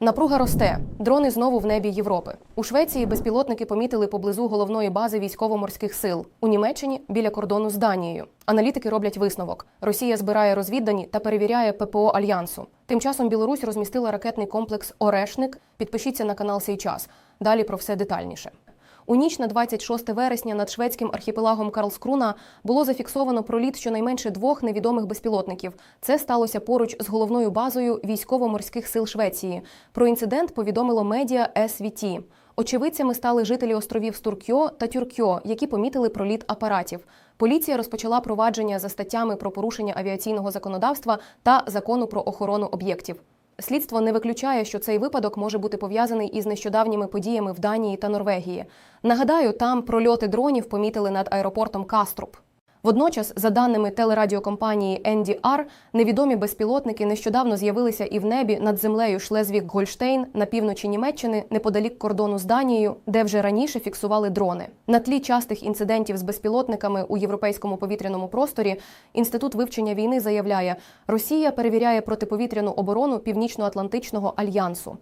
Напруга росте. Дрони знову в небі Європи. У Швеції безпілотники помітили поблизу головної бази військово-морських сил. У Німеччині біля кордону з Данією. Аналітики роблять висновок: Росія збирає розвіддані та перевіряє ППО альянсу. Тим часом Білорусь розмістила ракетний комплекс Орешник. Підпишіться на канал «Сей час». Далі про все детальніше. У ніч на 26 вересня над шведським архіпелагом Карлскруна було зафіксовано проліт щонайменше двох невідомих безпілотників. Це сталося поруч з головною базою військово-морських сил Швеції. Про інцидент повідомило медіа СВТ. Очевидцями стали жителі островів Стуркьо та Тюркьо, які помітили проліт апаратів. Поліція розпочала провадження за статтями про порушення авіаційного законодавства та закону про охорону об'єктів. Слідство не виключає, що цей випадок може бути пов'язаний із нещодавніми подіями в Данії та Норвегії. Нагадаю, там прольоти дронів помітили над аеропортом Каструп. Водночас, за даними телерадіокомпанії NDR, невідомі безпілотники нещодавно з'явилися і в небі над землею Шлезвік-Гольштейн на півночі Німеччини, неподалік кордону з Данією, де вже раніше фіксували дрони. На тлі частих інцидентів з безпілотниками у європейському повітряному просторі інститут вивчення війни заявляє, Росія перевіряє протиповітряну оборону Північно-Атлантичного альянсу.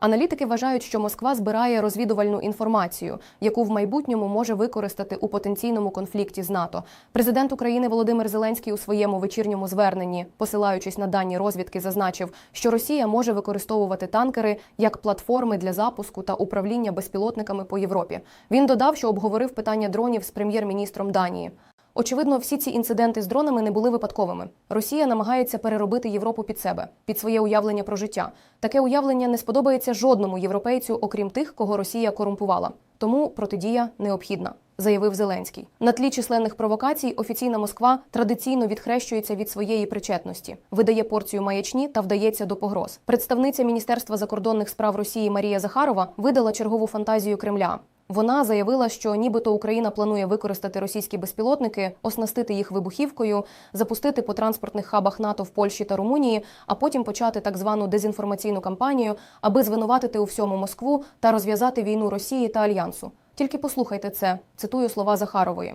Аналітики вважають, що Москва збирає розвідувальну інформацію, яку в майбутньому може використати у потенційному конфлікті з НАТО. Президент України Володимир Зеленський у своєму вечірньому зверненні, посилаючись на дані розвідки, зазначив, що Росія може використовувати танкери як платформи для запуску та управління безпілотниками по Європі. Він додав, що обговорив питання дронів з прем'єр-міністром Данії. Очевидно, всі ці інциденти з дронами не були випадковими. Росія намагається переробити Європу під себе, під своє уявлення про життя. Таке уявлення не сподобається жодному європейцю, окрім тих, кого Росія корумпувала. Тому протидія необхідна. Заявив Зеленський на тлі численних провокацій. Офіційна Москва традиційно відхрещується від своєї причетності, видає порцію маячні та вдається до погроз. Представниця Міністерства закордонних справ Росії Марія Захарова видала чергову фантазію Кремля. Вона заявила, що нібито Україна планує використати російські безпілотники, оснастити їх вибухівкою, запустити по транспортних хабах НАТО в Польщі та Румунії, а потім почати так звану дезінформаційну кампанію, аби звинуватити у всьому Москву та розв'язати війну Росії та альянсу. Тільки послухайте це. Цитую слова Захарової.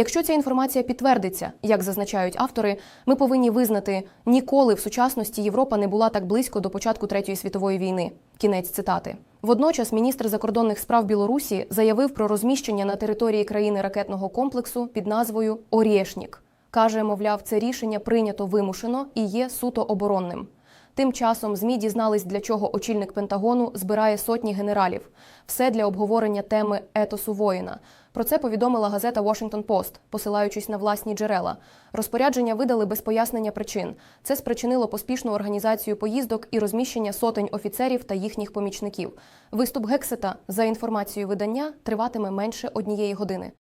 Якщо ця інформація підтвердиться, як зазначають автори, ми повинні визнати, ніколи в сучасності Європа не була так близько до початку третьої світової війни. Кінець цитати. Водночас міністр закордонних справ Білорусі заявив про розміщення на території країни ракетного комплексу під назвою Орєшнік. Каже, мовляв, це рішення прийнято вимушено і є суто оборонним. Тим часом ЗМІ дізнались, для чого очільник Пентагону збирає сотні генералів. Все для обговорення теми етосу воїна. Про це повідомила газета Washington Post, посилаючись на власні джерела. Розпорядження видали без пояснення причин. Це спричинило поспішну організацію поїздок і розміщення сотень офіцерів та їхніх помічників. Виступ Гексета, за інформацією видання, триватиме менше однієї години.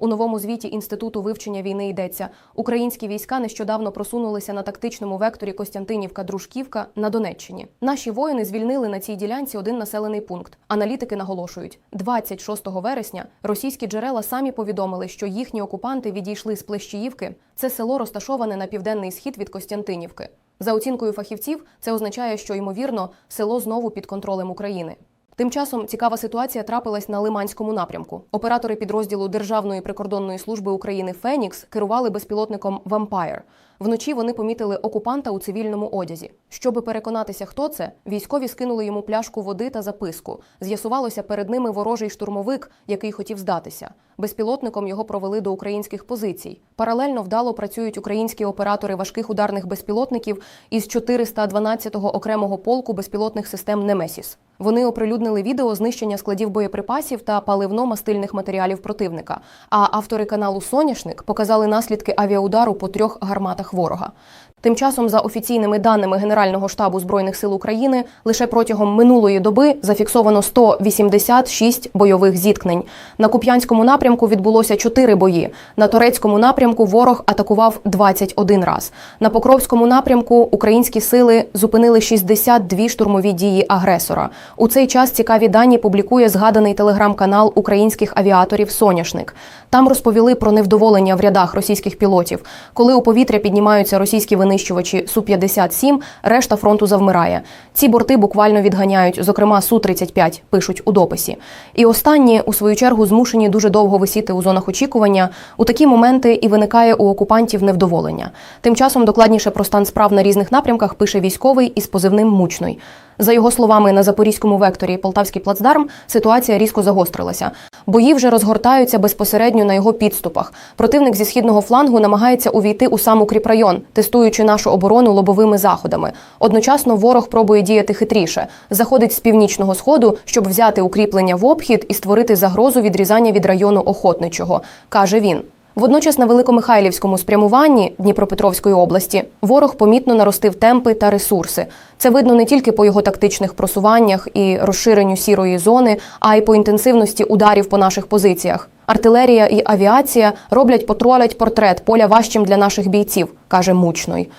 У новому звіті інституту вивчення війни йдеться: українські війська нещодавно просунулися на тактичному векторі Костянтинівка-Дружківка на Донеччині. Наші воїни звільнили на цій ділянці один населений пункт. Аналітики наголошують, 26 вересня російські джерела самі повідомили, що їхні окупанти відійшли з Плещіївки. Це село розташоване на південний схід від Костянтинівки. За оцінкою фахівців, це означає, що ймовірно село знову під контролем України. Тим часом цікава ситуація трапилась на Лиманському напрямку. Оператори підрозділу Державної прикордонної служби України Фенікс керували безпілотником Вампайр. Вночі вони помітили окупанта у цивільному одязі. Щоби переконатися, хто це, військові скинули йому пляшку води та записку. З'ясувалося перед ними ворожий штурмовик, який хотів здатися. Безпілотником його провели до українських позицій. Паралельно вдало працюють українські оператори важких ударних безпілотників із 412-го окремого полку безпілотних систем Немесіс. Вони оприлюднили відео знищення складів боєприпасів та паливно-мастильних матеріалів противника. А автори каналу Соняшник показали наслідки авіаудару по трьох гарматах ворога. Тим часом, за офіційними даними Генерального штабу збройних сил України, лише протягом минулої доби зафіксовано 186 бойових зіткнень. На Куп'янському напрямку відбулося 4 бої. На Торецькому напрямку ворог атакував 21 раз. На Покровському напрямку українські сили зупинили 62 штурмові дії агресора. У цей час цікаві дані публікує згаданий телеграм-канал українських авіаторів Соняшник. Там розповіли про невдоволення в рядах російських пілотів, коли у повітря піднімаються російські винищувачі винищувачі Су-57, решта фронту завмирає. Ці борти буквально відганяють, зокрема Су-35, пишуть у дописі. І останні, у свою чергу, змушені дуже довго висіти у зонах очікування. У такі моменти і виникає у окупантів невдоволення. Тим часом докладніше про стан справ на різних напрямках пише військовий із позивним Мучной. За його словами, на запорізькому векторі Полтавський плацдарм ситуація різко загострилася. Бої вже розгортаються безпосередньо на його підступах. Противник зі східного флангу намагається увійти у сам укріпрайон, тестуючи нашу оборону лобовими заходами. Одночасно ворог пробує діяти хитріше, заходить з північного сходу, щоб взяти укріплення в обхід і створити загрозу відрізання від району охотничого, каже він. Водночас на Великомихайлівському спрямуванні Дніпропетровської області ворог помітно наростив темпи та ресурси. Це видно не тільки по його тактичних просуваннях і розширенню сірої зони, а й по інтенсивності ударів по наших позиціях. Артилерія і авіація роблять потролять портрет поля важчим для наших бійців, каже Мучной.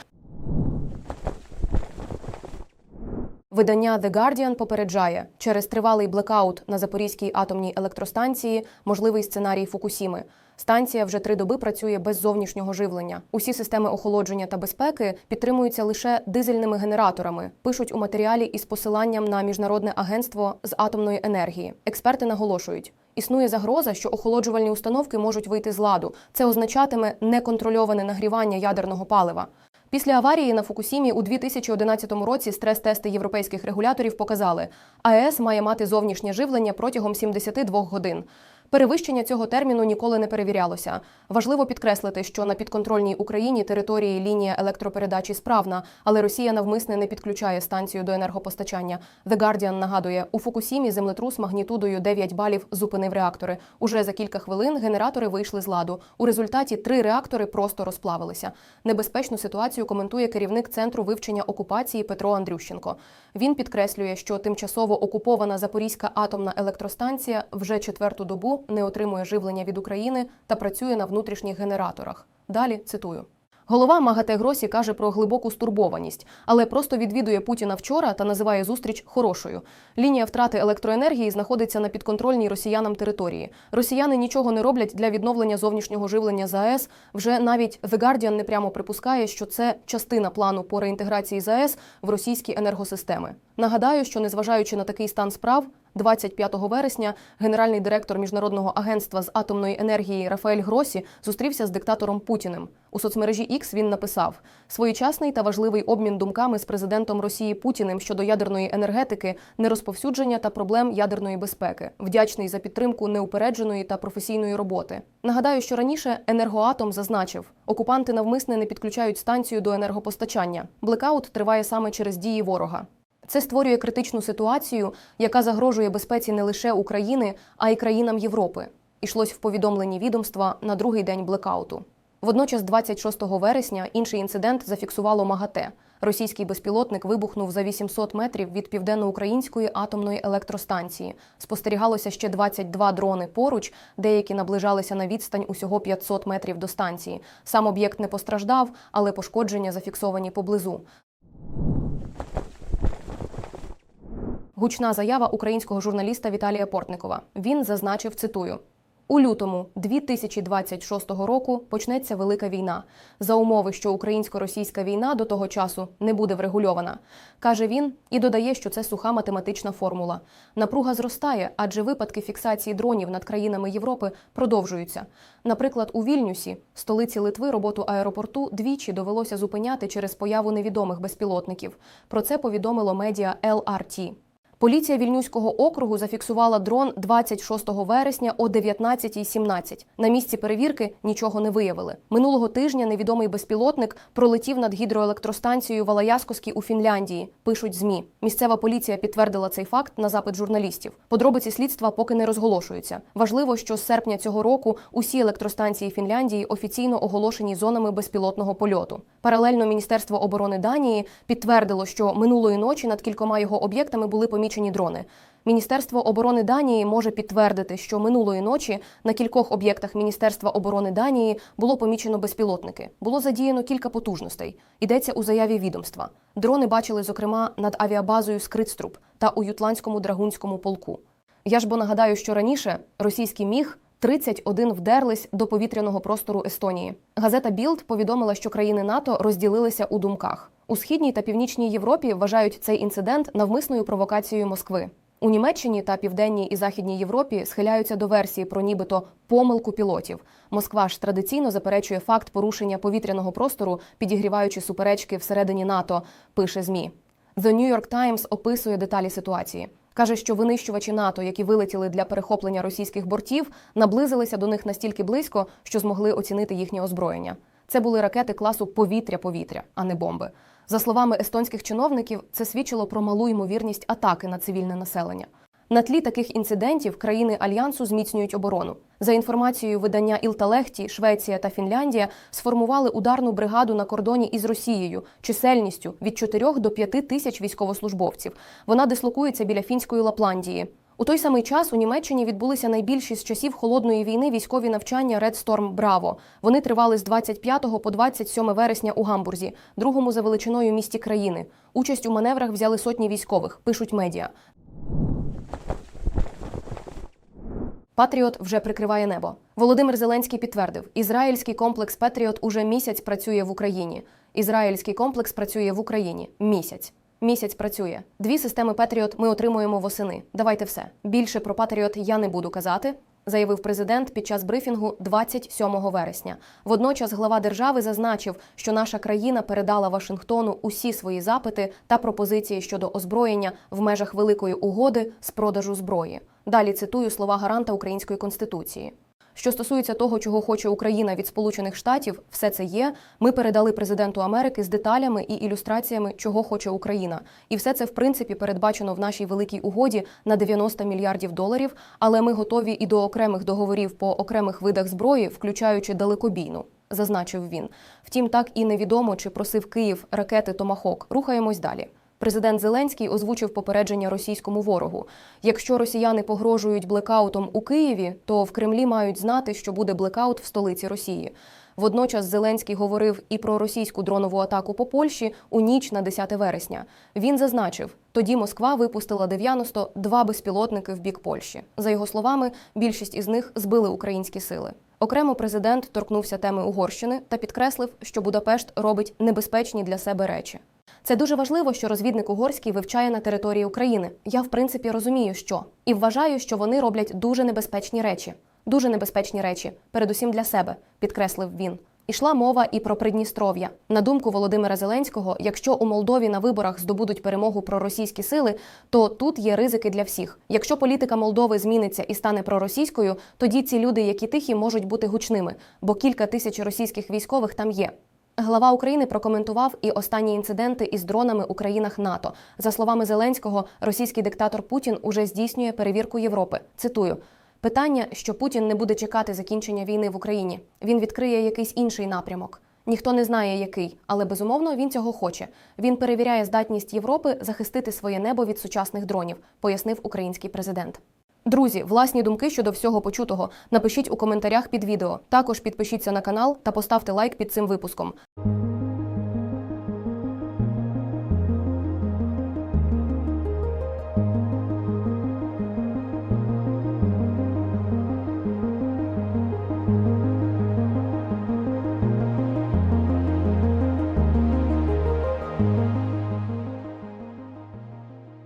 Видання The Guardian попереджає, через тривалий блекаут на Запорізькій атомній електростанції можливий сценарій Фукусіми. Станція вже три доби працює без зовнішнього живлення. Усі системи охолодження та безпеки підтримуються лише дизельними генераторами. Пишуть у матеріалі із посиланням на міжнародне агентство з атомної енергії. Експерти наголошують. Існує загроза, що охолоджувальні установки можуть вийти з ладу. Це означатиме неконтрольоване нагрівання ядерного палива. Після аварії на Фукусімі у 2011 році стрес-тести європейських регуляторів показали, АЕС має мати зовнішнє живлення протягом 72 годин. Перевищення цього терміну ніколи не перевірялося. Важливо підкреслити, що на підконтрольній Україні території лінія електропередачі справна, але Росія навмисне не підключає станцію до енергопостачання. The Guardian нагадує, у Фукусімі землетрус магнітудою 9 балів зупинив реактори. Уже за кілька хвилин генератори вийшли з ладу. У результаті три реактори просто розплавилися. Небезпечну ситуацію коментує керівник центру вивчення окупації Петро Андрющенко. Він підкреслює, що тимчасово окупована Запорізька атомна електростанція вже четверту добу не отримує живлення від України та працює на внутрішніх генераторах. Далі цитую. Голова МАГАТЕ Гросі каже про глибоку стурбованість, але просто відвідує Путіна вчора та називає зустріч хорошою. Лінія втрати електроенергії знаходиться на підконтрольній росіянам території. Росіяни нічого не роблять для відновлення зовнішнього живлення ЗАЕС. Вже навіть The Guardian непрямо припускає, що це частина плану по реінтеграції ЗАЕС в російські енергосистеми. Нагадаю, що незважаючи на такий стан справ. 25 вересня генеральний директор міжнародного агентства з атомної енергії Рафаель Гросі зустрівся з диктатором Путіним. У соцмережі X він написав: своєчасний та важливий обмін думками з президентом Росії Путіним щодо ядерної енергетики, нерозповсюдження та проблем ядерної безпеки. Вдячний за підтримку неупередженої та професійної роботи. Нагадаю, що раніше енергоатом зазначив, окупанти навмисне не підключають станцію до енергопостачання. Блекаут триває саме через дії ворога. Це створює критичну ситуацію, яка загрожує безпеці не лише України, а й країнам Європи. Ішлось в повідомленні відомства на другий день блекауту. Водночас, 26 вересня, інший інцидент зафіксувало МАГАТЕ. Російський безпілотник вибухнув за 800 метрів від південноукраїнської атомної електростанції. Спостерігалося ще 22 дрони поруч, деякі наближалися на відстань усього 500 метрів до станції. Сам об'єкт не постраждав, але пошкодження зафіксовані поблизу. Гучна заява українського журналіста Віталія Портникова. Він зазначив, цитую. У лютому 2026 року почнеться велика війна за умови, що українсько-російська війна до того часу не буде врегульована, каже він і додає, що це суха математична формула. Напруга зростає, адже випадки фіксації дронів над країнами Європи продовжуються. Наприклад, у Вільнюсі, столиці Литви, роботу аеропорту двічі довелося зупиняти через появу невідомих безпілотників. Про це повідомило медіа LRT. Поліція Вільнюського округу зафіксувала дрон 26 вересня о 19.17. На місці перевірки нічого не виявили. Минулого тижня невідомий безпілотник пролетів над гідроелектростанцією Валаяскоській у Фінляндії. Пишуть змі. Місцева поліція підтвердила цей факт на запит журналістів. Подробиці слідства поки не розголошуються. Важливо, що з серпня цього року усі електростанції Фінляндії офіційно оголошені зонами безпілотного польоту. Паралельно Міністерство оборони Данії підтвердило, що минулої ночі над кількома його об'єктами були помічені дрони. Міністерство оборони Данії може підтвердити, що минулої ночі на кількох об'єктах Міністерства оборони Данії було помічено безпілотники. Було задіяно кілька потужностей. Йдеться у заяві відомства. Дрони бачили, зокрема, над авіабазою Скрицтруб та у Ютландському драгунському полку. Я ж бо нагадаю, що раніше російський міг 31 вдерлись до повітряного простору Естонії. Газета Білд повідомила, що країни НАТО розділилися у думках. У східній та північній Європі вважають цей інцидент навмисною провокацією Москви. У Німеччині та південній і західній Європі схиляються до версії про нібито помилку пілотів. Москва ж традиційно заперечує факт порушення повітряного простору, підігріваючи суперечки всередині НАТО. Пише змі. The New York Times описує деталі ситуації. Каже, що винищувачі НАТО, які вилетіли для перехоплення російських бортів, наблизилися до них настільки близько, що змогли оцінити їхнє озброєння. Це були ракети класу повітря-повітря, а не бомби. За словами естонських чиновників, це свідчило про малу ймовірність атаки на цивільне населення. На тлі таких інцидентів країни альянсу зміцнюють оборону. За інформацією видання Ілталехті, Швеція та Фінляндія сформували ударну бригаду на кордоні із Росією чисельністю від 4 до 5 тисяч військовослужбовців. Вона дислокується біля фінської Лапландії. У той самий час у Німеччині відбулися найбільші з часів холодної війни військові навчання Red Storm Bravo. Вони тривали з 25 по 27 вересня у Гамбурзі, другому за величиною місті країни. Участь у маневрах взяли сотні військових, пишуть медіа. Патріот вже прикриває небо. Володимир Зеленський підтвердив: ізраїльський комплекс Патріот уже місяць працює в Україні. Ізраїльський комплекс працює в Україні місяць. Місяць працює. Дві системи Патріот ми отримуємо восени. Давайте все. Більше про Патріот я не буду казати. Заявив президент під час брифінгу 27 вересня. Водночас глава держави зазначив, що наша країна передала Вашингтону усі свої запити та пропозиції щодо озброєння в межах великої угоди з продажу зброї. Далі цитую слова гаранта української конституції. Що стосується того, чого хоче Україна від Сполучених Штатів, все це є. Ми передали президенту Америки з деталями і ілюстраціями, чого хоче Україна, і все це в принципі передбачено в нашій великій угоді на 90 мільярдів доларів. Але ми готові і до окремих договорів по окремих видах зброї, включаючи далекобійну. Зазначив він. Втім, так і невідомо, чи просив Київ ракети Томахок. Рухаємось далі. Президент Зеленський озвучив попередження російському ворогу. Якщо росіяни погрожують блекаутом у Києві, то в Кремлі мають знати, що буде блекаут в столиці Росії. Водночас Зеленський говорив і про російську дронову атаку по Польщі у ніч на 10 вересня. Він зазначив, тоді Москва випустила 92 безпілотники в бік Польщі. За його словами, більшість із них збили українські сили. Окремо президент торкнувся теми Угорщини та підкреслив, що Будапешт робить небезпечні для себе речі. Це дуже важливо, що розвідник угорський вивчає на території України. Я в принципі розумію, що і вважаю, що вони роблять дуже небезпечні речі, дуже небезпечні речі, передусім для себе, підкреслив він. Ішла мова і про Придністров'я. На думку Володимира Зеленського, якщо у Молдові на виборах здобудуть перемогу проросійські сили, то тут є ризики для всіх. Якщо політика Молдови зміниться і стане проросійською, тоді ці люди, які тихі, можуть бути гучними, бо кілька тисяч російських військових там є. Глава України прокоментував і останні інциденти із дронами у країнах НАТО. За словами Зеленського, російський диктатор Путін уже здійснює перевірку Європи. Цитую. Питання, що Путін не буде чекати закінчення війни в Україні. Він відкриє якийсь інший напрямок. Ніхто не знає, який, але безумовно він цього хоче. Він перевіряє здатність Європи захистити своє небо від сучасних дронів, пояснив український президент. Друзі, власні думки щодо всього почутого напишіть у коментарях під відео. Також підпишіться на канал та поставте лайк під цим випуском.